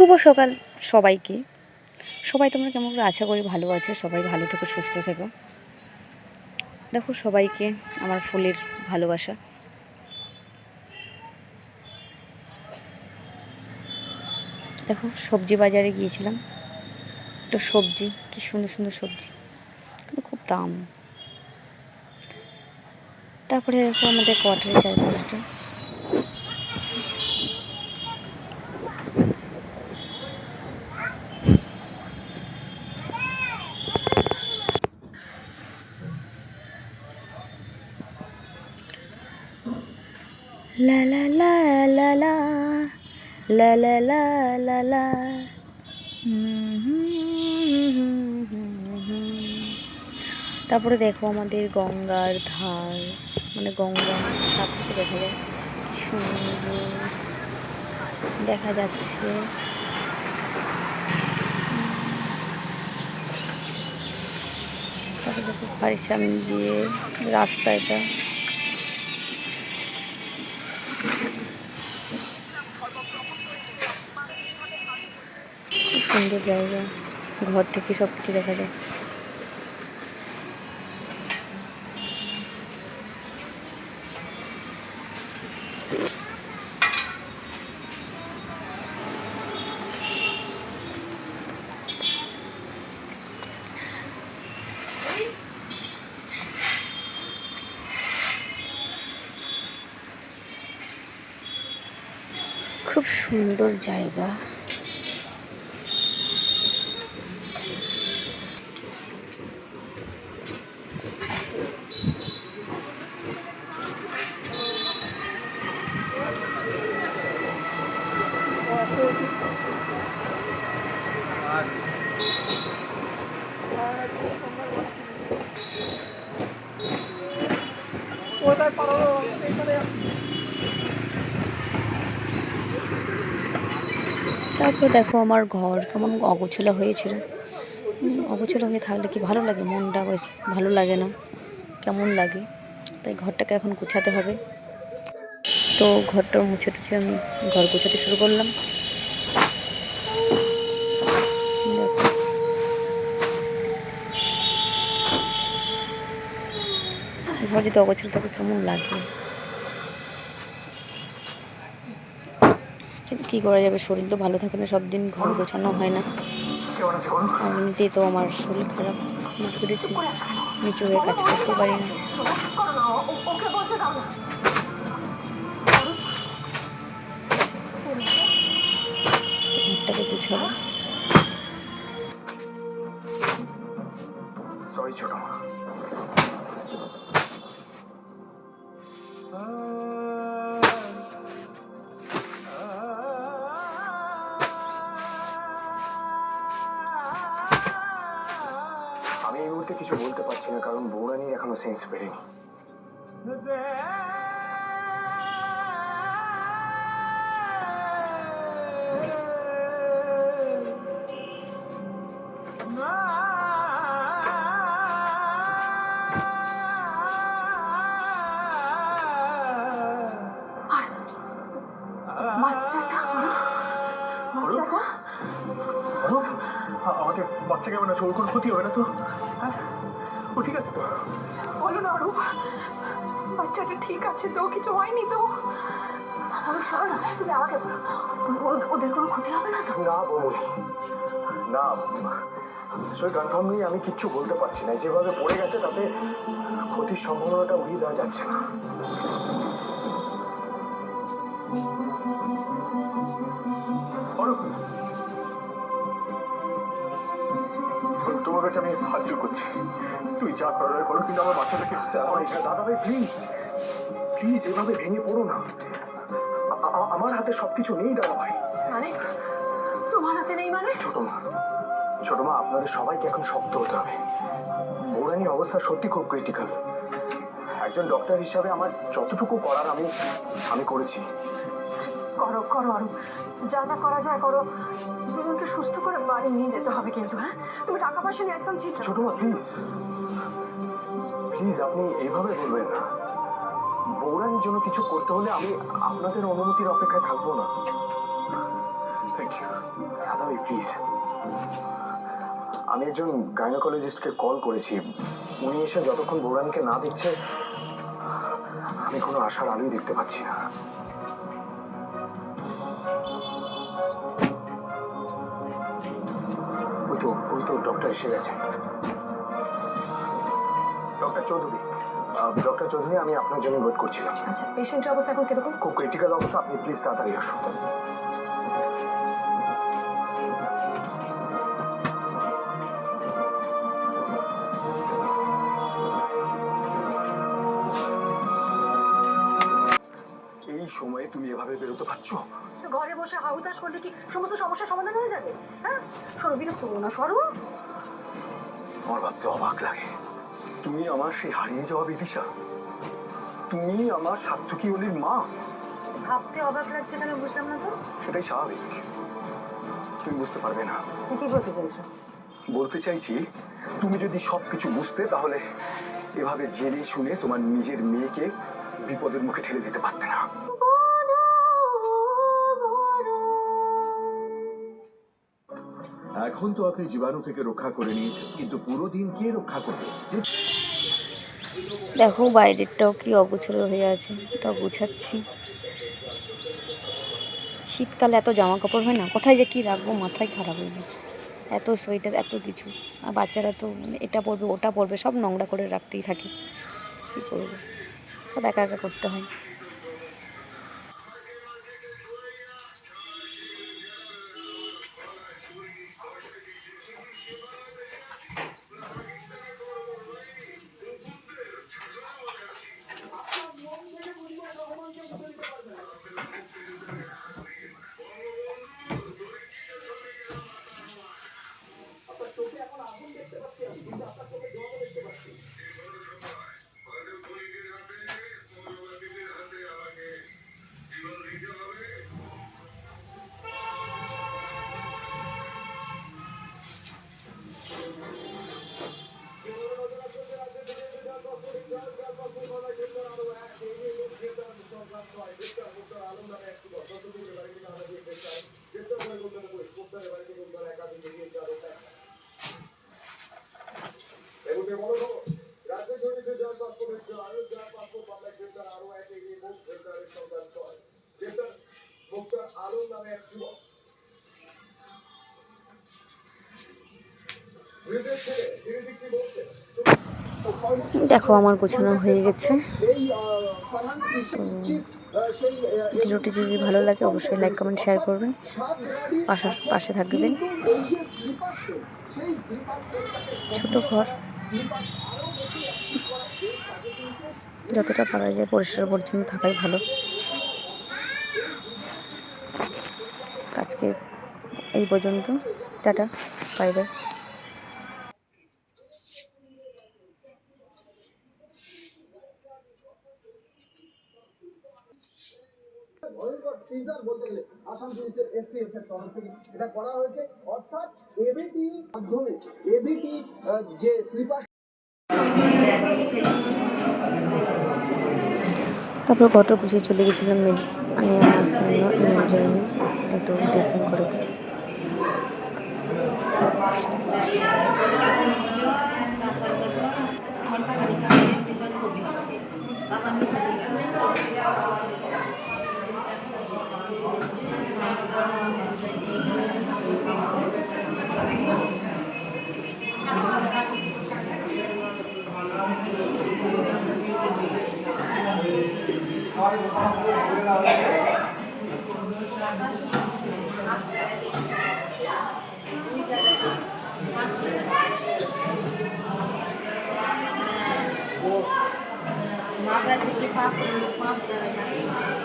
শুভ সকাল সবাইকে। সবাই তোমরা কেমন করে আশা করি ভালো আছে? সবাই ভালো থেকো, সুস্থ থেকো। দেখো সবাইকে আমার ফুলের ভালোবাসা। দেখো সবজি বাজারে গিয়েছিলাম। একটা সবজি, কি সুন্দর সুন্দর সবজি। কিন্তু খুব দাম। তারপরে দেখো আমাদের কোয়ার্টারের চারপাশটা La la la la la. La la la তারপরে দেখো আমাদের গঙ্গার ধার মানে গঙ্গা থেকে দেখা যায়। সুন্দর দেখা যাচ্ছে। তারপরে দেখো বাড়ির দিয়ে রাস্তা এটা। সুন্দর জায়গা। ঘর থেকে সব কিছু দেখা যায়। খুব সুন্দর জায়গা। তারপর দেখো আমার ঘর কেমন অগোছলা হয়েছিল। অগোছলা হয়ে থাকলে কি ভালো লাগে? মনটা ভালো লাগে না। কেমন লাগে? তাই ঘরটাকে এখন গুছাতে হবে। তো ঘরটা মুছে টুছে আমি ঘর গুছাতে শুরু করলাম। ঘর যদি অগোছলা থাকে কেমন লাগে কিন্তু কী করা যাবে? শরীর তো ভালো থাকে না সব দিন ঘর গোছানো হয় না। এমনিতেই তো আমার শরীর খারাপ, মাথা কেটেছে, নিচু হয়ে কাজ করতে পারি না। গুছাবো। মুহূর্তে কিছু বলতে পারছি না কারণ বৌরানি এখনও সেন্স পেরেনি বাচ্চাটা আ- আমাকে বাচ্চা কেমন আছে ওর কোনো ক্ষতি হবে না তো? হ্যাঁ? ও ঠিক আছে তো? বলো না অরূপ বাচ্চাটা ঠিক আছে তো? কিছু হয়নি তো? অরূপ শোনো না তুমি আমাকে ওদের কোনো ক্ষতি হবে না তো? না বৌমনি না আসলে কনফার্মলি আমি কিচ্ছু বলতে পারছি না। যেভাবে পড়ে গেছে তাতে ক্ষতির সম্ভাবনাটা উড়িয়ে দেওয়া যাচ্ছে না। অরূপ, তোমার কাছে আমি জোর করছি। তুই যা করার করো কিন্তু আমার বাচ্চাটাকে আমার এখানে দাদা ভাই প্লিজ প্লিজ এভাবে ভেঙে পড়ো না। আমার হাতে সবকিছু নেই দাদা ভাই। মানে? তোমার হাতে নেই মানে? ছোট মা ছোট মা আপনাদের সবাইকে এখন শক্ত হতে হবে। বৌরানির অবস্থা সত্যি খুব ক্রিটিক্যাল একজন ডক্টর হিসাবে আমার যতটুকু করার আমি আমি করেছি। করো করো অরূপ যা যা করা যায় করো। দুজনকে সুস্থ করে বাড়ি নিয়ে যেতে হবে কিন্তু হ্যাঁ? তুমি টাকা পয়সা নিয়ে একদম চিন্তা ছোট প্লিজ প্লিজ আপনি এইভাবে বলবেন না। বৌরানির জন্য কিছু করতে হলে আমি আপনাদের অনুমতির অপেক্ষায় থাকব না। প্লিজ আমি একজন গাইনোকোলজিস্টকে কল করেছি। উনি এসে যতক্ষণ বৌরানীকে না দেখছে, আমি কোনো আশার আলোই দেখতে পাচ্ছি না। তো ডক্টর এসে গেছে। ডক্টর চৌধুরী ডক্টর চৌধুরী আমি আপনার জন্য ওয়েট করছিলাম। আচ্ছা পেশেন্টের অবস্থা এখন কীরকম? খুব ক্রিটিক্যাল অবস্থা আপনি প্লিজ তাড়াতাড়ি আসুন। এই সময়ে তুমি এভাবে বেরোতে পারছ? ঘরে বসে হাউতাস করলে কি সমস্ত সমস্যার সমাধান হয়ে যাবে? হ্যাঁ? সরো বিরক্ত করো না সরো আমার ভাবতে অবাক লাগে। তুমি আমার সেই হারিয়ে যাওয়া বিদিশা। তুমি আমার সার্থকী অলির মা। ভাবতে অবাক লাগছে কেন বুঝলাম না তো? সেটাই স্বাভাবিক। তুমি বুঝতে পারবে না। কি বলতে চাইছো? বলতে চাইছি তুমি যদি সবকিছু বুঝতে তাহলে এভাবে জেনে শুনে তোমার নিজের মেয়েকে বিপদের মুখে ঠেলে দিতে পারতে না। এখন তো আপনি জীবাণু থেকে রক্ষা করে নিয়েছেন, কিন্তু পুরো দিন কে রক্ষা করবে? দেখো, বাইরেরটাও কি অগোছলো হয়ে আছে, তা গুছাচ্ছি। শীতকালে এত জামা কাপড় হয় না, কোথায় যে কী রাখব, মাথায় খারাপ হয়ে এত সোয়েটার, এত কিছু। আর বাচ্চারা তো মানে এটা পরবে, ওটা পরবে, সব নোংরা করে রাখতেই থাকে। কী করব? সব একা একা করতে হয়। দেখো, আমার গোছানো হয়ে গেছে। ভিডিওটি যদি ভালো লাগে, অবশ্যই লাইক কমেন্ট শেয়ার করবেন। পাশে থাকবেন। ছোট ঘর। যতটা পারা যায় পরিষ্কার পরিচ্ছন্ন থাকাই ভালো। আজকে এই পর্যন্ত। টাটা বাই বাই এসটিএফ এর তরফ থেকে এটা করা হয়েছে, অর্থাৎ এবিটি মাধ্যমে। এবিটি যে স্লিপার তারপর কত বুঝে চলে গেছিলাম মানে আমার জন্য একটু ড্রেসিং করে माता जी के पाप पाप जरा